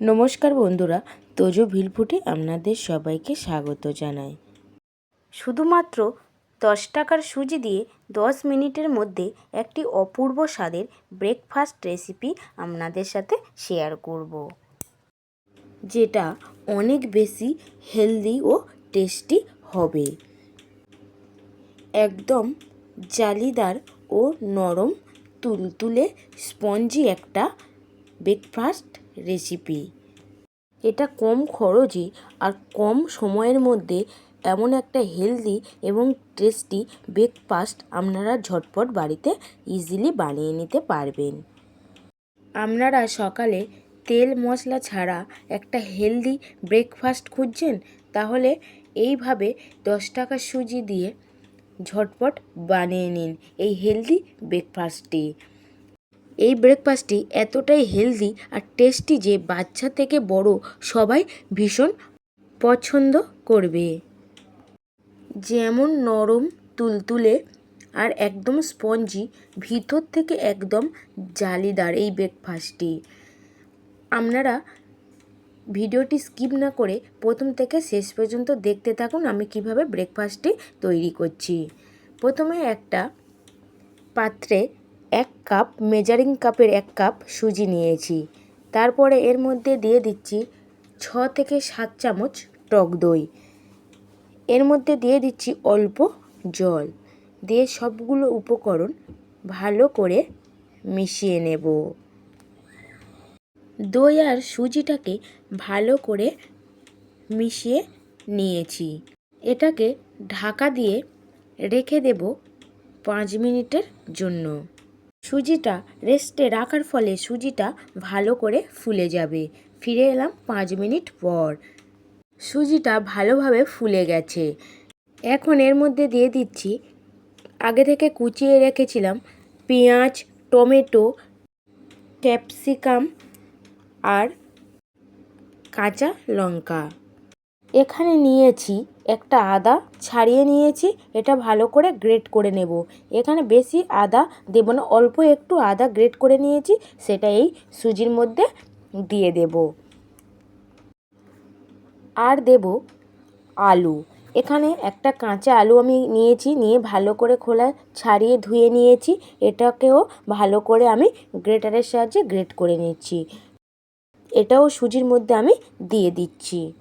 নমস্কার বন্ধুরা, তোজো ভিলফুটে আপনাদের সবাইকে স্বাগত জানাই। শুধুমাত্র দশ টাকার সুজি দিয়ে দশ মিনিটের মধ্যে একটি অপূর্ব স্বাদের ব্রেকফাস্ট রেসিপি আপনাদের সাথে শেয়ার করব। যেটা অনেক বেশি হেলদি ও টেস্টি হবে। একদম জালিদার ও নরম, তুলতুলে স্পঞ্জি একটা ব্রেকফাস্ট রেসিপি এটা কম খরচে আর কম সময়ের মধ্যে এমন একটা হেলদি এবং টেস্টি ব্রেকফাস্ট আপনারা ঝটপট বাড়িতে ইজিলি বানিয়ে নিতে পারবেন। আপনারা সকালে তেল মশলা ছাড়া একটা হেলদি ব্রেকফাস্ট খুঁজছেন, তাহলে এইভাবে দশ টাকা সুজি দিয়ে ঝটপট বানিয়ে নিন এই হেলদি ব্রেকফাস্টটি এই ব্রেকফাস্টটি এতটাই হেলদি আর টেস্টি যে বাচ্চা থেকে বড় সবাই ভীষণ পছন্দ করবে। যেমন নরম, তুলতুলে আর একদম স্পঞ্জি ভিতর থেকে একদম জালিদার এই ব্রেকফাস্টটি আপনারা ভিডিওটি স্কিপ না করে প্রথম থেকে শেষ পর্যন্ত দেখতে থাকুন আমি কীভাবে ব্রেকফাস্টটি তৈরি করছি। প্রথমে একটা পাত্রে এক কাপ, মেজারিং কাপের এক কাপ সুজি নিয়েছি। তারপরে এর মধ্যে দিয়ে দিচ্ছি ছ থেকে সাত চামচ টক দই। এর মধ্যে দিয়ে দিচ্ছি অল্প জল। দিয়ে সবগুলো উপকরণ ভালো করে মিশিয়ে নেব। দই আর সুজিটাকে ভালো করে মিশিয়ে নিয়েছি। এটাকে ঢাকা দিয়ে রেখে দেব পাঁচ মিনিটের জন্য। সুজিটা রেস্টে রাখার ফলে সুজিটা ভালো করে ফুলে যাবে। ফিরে এলাম পাঁচ মিনিট পর। সুজিটা ভালোভাবে ফুলে গেছে। এখন এর মধ্যে দিয়ে দিচ্ছি, আগে থেকে কুচিয়ে রেখেছিলাম পেঁয়াজ, টমেটো, ক্যাপসিকাম আর কাঁচা লঙ্কা। এখানে নিয়েছি একটা আদা, ছাড়িয়ে নিয়েছি, এটা ভালো করে গ্রেট করে নেব। এখানে বেশি আদা দেব না, অল্প একটু আদা গ্রেট করে নিয়েছি, সেটা এই সুজির মধ্যে দিয়ে দেব। আর দেব আলু। এখানে একটা কাঁচা আলু আমি নিয়েছি, নিয়ে ভালো করে খোলা, ছাড়িয়ে ধুয়ে নিয়েছি, এটাকেও ভালো করে আমি গ্রেটারের সাহায্যে গ্রেট করে নিচ্ছি। এটাও সুজির মধ্যে আমি দিয়ে দিচ্ছি।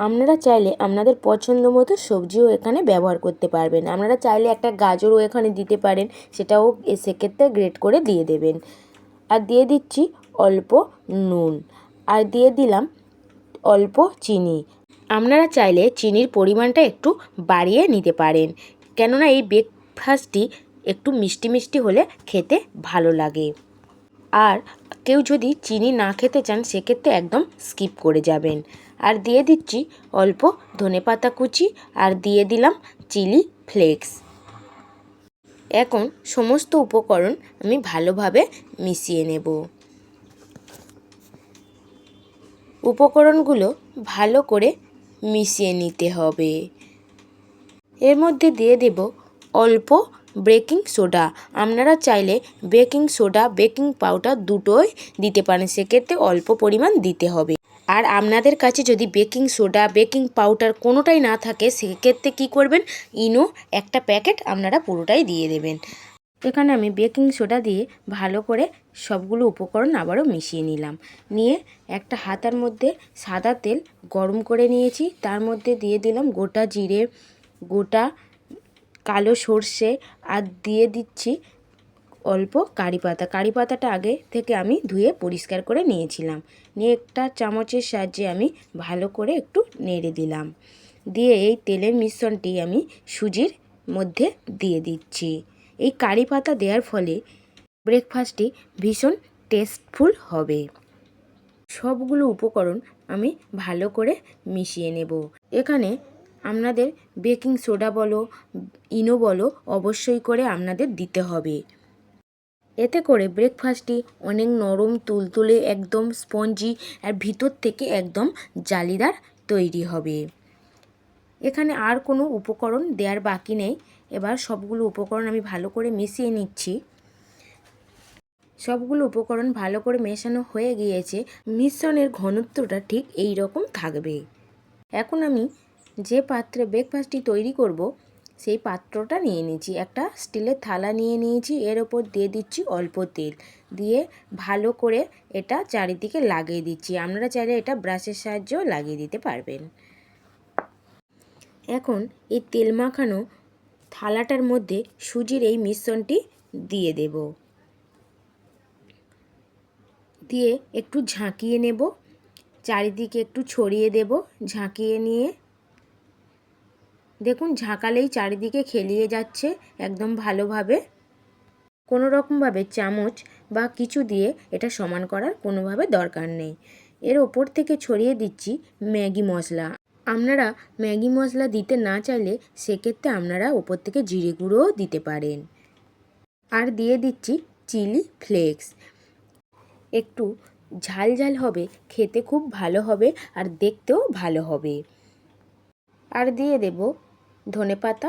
আপনারা চাইলে আপনাদের পছন্দ মতো সবজিও এখানে ব্যবহার করতে পারবেন। আপনারা চাইলে একটা গাজরও এখানে দিতে পারেন, সেটাও সেক্ষেত্রে গ্রেট করে দিয়ে দেবেন। আর দিয়ে দিচ্ছি অল্প নুন। আর দিয়ে দিলাম অল্প চিনি। আপনারা চাইলে চিনির পরিমাণটা একটু বাড়িয়ে নিতে পারেন। কেননা এই ব্রেকফাস্টটি একটু মিষ্টি মিষ্টি হলে খেতে ভালো লাগে। আর কেউ যদি চিনি না খেতে চান, সেক্ষেত্রে একদম স্কিপ করে যাবেন। আর দিয়ে দিচ্ছি অল্প ধনেপাতা কুচি আর দিয়ে দিলাম চিলি ফ্লেক্স। এখন সমস্ত উপকরণ আমি ভালোভাবে মিশিয়ে নেব। উপকরণগুলো ভালো করে মিশিয়ে নিতে হবে। এর মধ্যে দিয়ে দেব অল্প বেকিং সোডা। আপনারা চাইলে বেকিং সোডা, বেকিং পাউডার দুটোই দিতে পারেন। সেক্ষেত্রে অল্প পরিমাণ দিতে হবে। আর আপনাদের কাছে যদি বেকিং সোডা, বেকিং পাউডার কোনোটাই না থাকে, সেক্ষেত্রে কী করবেন? ইনো একটা প্যাকেট আপনারা পুরোটাই দিয়ে দেবেন। এখানে আমি বেকিং সোডা দিয়ে ভালো করে সবগুলো উপকরণ আবারও মিশিয়ে নিলাম। নিয়ে একটা হাতার মধ্যে সাদা তেল গরম করে নিয়েছি। তার মধ্যে দিয়ে দিলাম গোটা জিরে, গোটা কালো সর্ষে আর দিয়ে দিচ্ছি অল্প কারি পাতা। কারি পাতাটা আগে থেকে আমি ধুয়ে পরিষ্কার করে নিয়েছিলাম। নিয়ে একটা চামচের সাহায্যে আমি ভালো করে একটু নেড়ে দিলাম। দিয়ে এই তেলের মিশ্রণটি আমি সুজির মধ্যে দিয়ে দিচ্ছি। এই কারি পাতা দেওয়ার ফলে ব্রেকফাস্টটি ভীষণ টেস্টফুল হবে। সবগুলো উপকরণ আমি ভালো করে মিশিয়ে নেব। এখানে আপনাদের বেকিং সোডা বলো, ইনো বলো, অবশ্যই করে আপনাদের দিতে হবে। এতে করে ব্রেকফাস্টটি অনেক নরম, তুলতুলে, একদম স্পঞ্জি আর ভিতর থেকে একদম জালিদার তৈরি হবে। এখানে আর কোনো উপকরণ দেওয়ার বাকি নেই। এবার সবগুলো উপকরণ আমি ভালো করে মিশিয়ে নিচ্ছি। সবগুলো উপকরণ ভালো করে মেশানো হয়ে গিয়েছে। মিশ্রণের ঘনত্বটা ঠিক এই রকম থাকবে। এখন আমি যে পাত্রে ব্রেকফাস্টটি তৈরি করব, সেই পাত্রটা নিয়ে নিয়েছি। একটা স্টিলের থালা নিয়ে নিয়েছি, এর ওপর দিয়ে দিচ্ছি অল্প তেল। দিয়ে ভালো করে এটা চারিদিকে লাগিয়ে দিচ্ছি। আপনারা চাইলে এটা ব্রাশের সাহায্যেও লাগিয়ে দিতে পারবেন। এখন এই তেল মাখানো থালাটার মধ্যে সুজির এই মিশ্রণটি দিয়ে দেব। দিয়ে একটু ঝাঁকিয়ে নেব। চারিদিকে একটু ছড়িয়ে দেব। ঝাঁকিয়ে নিয়ে দেখুন, ঝাঁকালেই চারিদিকে খেলিয়ে যাচ্ছে একদম ভালোভাবে। কোনো রকমভাবে চামচ বা কিছু দিয়ে এটা সমান করার কোনোভাবে দরকার নেই। এর ওপর থেকে ছড়িয়ে দিচ্ছি ম্যাগি মশলা। আপনারা ম্যাগি মশলা দিতে না চাইলে সেক্ষেত্রে আপনারা ওপর থেকে জিরে গুঁড়োও দিতে পারেন। আর দিয়ে দিচ্ছি চিলি ফ্লেক্স। একটু ঝাল ঝাল হবে, খেতে খুব ভালো হবে আর দেখতেও ভালো হবে। আর দিয়ে দেব ধনেপাতা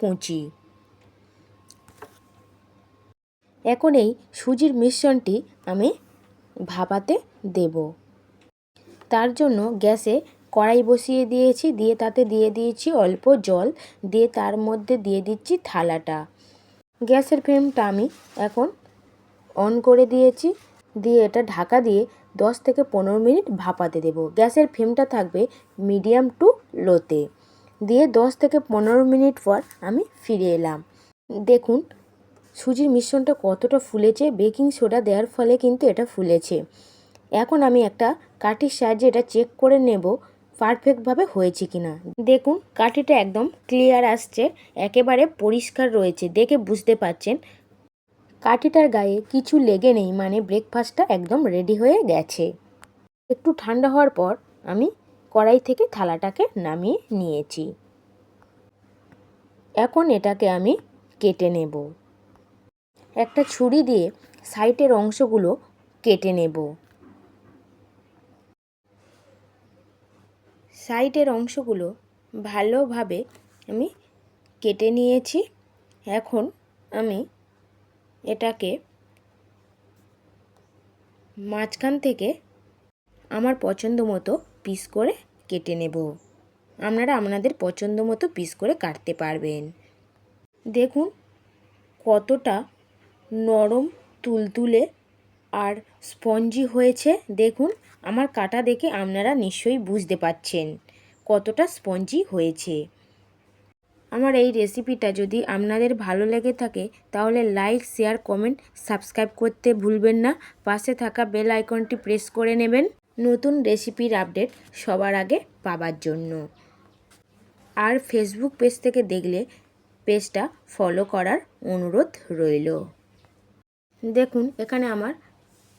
কুচি এখন এই সুজির মিশ্রণটি আমি ভাপাতে দেব। তার জন্য গ্যাসে কড়াই বসিয়ে দিয়েছি, দিয়ে তাতে দিয়ে দিয়েছি অল্প জল, দিয়ে তার মধ্যে দিয়ে দিচ্ছি থালাটা। গ্যাসের ফ্লেমটা আমি এখন অন করে দিয়েছি, দিয়ে এটা ঢাকা দিয়ে দশ থেকে পনেরো মিনিট ভাপাতে দেব। গ্যাসের ফ্লেমটা থাকবে মিডিয়াম টু লোতে। দিয়ে দশ থেকে পনেরো মিনিট পর আমি ফিরে এলাম। দেখুন, সুজির মিশ্রণটা কতটা ফুলেছে, বেকিং সোডা দেওয়ার ফলে কিন্তু এটা ফুলেছে। এখন আমি একটা কাঠির সাহায্যে এটা চেক করে নেব পারফেক্টভাবে হয়েছে কি না দেখুন, কাঠিটা একদম ক্লিয়ার আসছে, একেবারে পরিষ্কার রয়েছে, দেখে বুঝতে পাচ্ছেন। কাঠিটার গায়ে কিছু লেগে নেই মানে ব্রেকফাস্টটা একদম রেডি হয়ে গেছে। একটু ঠান্ডা হওয়ার পর আমি কড়াই থেকে থালাটাকে নামিয়ে নিয়েছি। এখন এটাকে আমি কেটে নেব। একটা ছুরি দিয়ে সাইটের অংশগুলো কেটে নেব। সাইডের অংশগুলো ভালোভাবে আমি কেটে নিয়েছি। এখন আমি এটাকে মাঝখান থেকে আমার পছন্দ মতো পিস করে কেটে নেব। আপনারা আপনাদের পছন্দ মতো পিস করে কাটতে পারবেন। দেখুন কতটা নরম, তুলতুলে আর স্পঞ্জি হয়েছে। দেখুন, আমার কাটা দেখে আপনারা নিশ্চয়ই বুঝতে পাচ্ছেন কতটা স্পঞ্জি হয়েছে। আমার এই রেসিপিটা যদি আপনাদের ভালো লেগে থাকে, তাহলে লাইক শেয়ার কমেন্ট সাবস্ক্রাইব করতে ভুলবেন না। পাশে থাকা বেল আইকনটি প্রেস করে নেবেন। নতুন রেসিপির আপডেট সবার আগে পাবার জন্য। আর ফেসবুক পেজ থেকে দেখলে পেজটা ফলো করার অনুরোধ রইল। দেখুন, এখানে আমার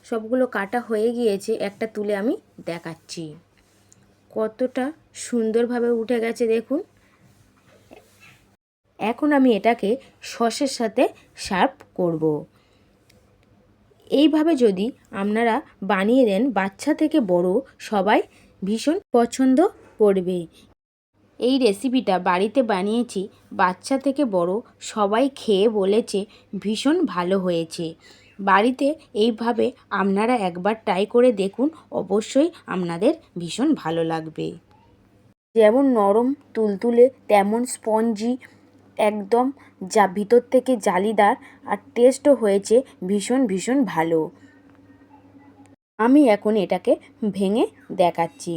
সবগুলো কাটা হয়ে গিয়েছে, একটা তুলে আমি দেখাচ্ছি। কতটা সুন্দরভাবে উঠে গেছে, দেখুন। এখন আমি এটাকে সসের সাথে সার্ভ করব। এইভাবে যদি আপনারা বানিয়ে দেন, বাচ্চা থেকে বড় সবাই ভীষণ পছন্দ করবে। এই রেসিপিটা বাড়িতে বানিয়েছি, বাচ্চা থেকে বড় সবাই খেয়ে বলেছে ভীষণ ভালো হয়েছে। বাড়িতে এইভাবে আপনারা একবার ট্রাই করে দেখুন, অবশ্যই আপনাদের ভীষণ ভালো লাগবে। যেমন নরম, তুলতুলে, তেমন স্পঞ্জি একদম যা ভিতর থেকে জালিদার আর টেস্টও হয়েছে ভীষণ ভীষণ ভালো। আমি এখন এটাকে ভেঙে দেখাচ্ছি।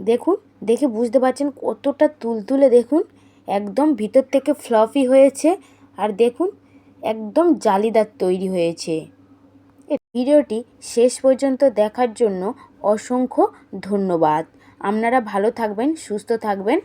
দেখুন, দেখে বুঝতে পারছেন কতটা তুলতুলে দেখুন, একদম ভিতর থেকে ফ্লফি হয়েছে আর দেখুন একদম জালিদার তৈরি হয়েছে। ভিডিওটি শেষ পর্যন্ত দেখার জন্য অসংখ্য ধন্যবাদ। আপনারা ভালো থাকবেন, সুস্থ থাকবেন।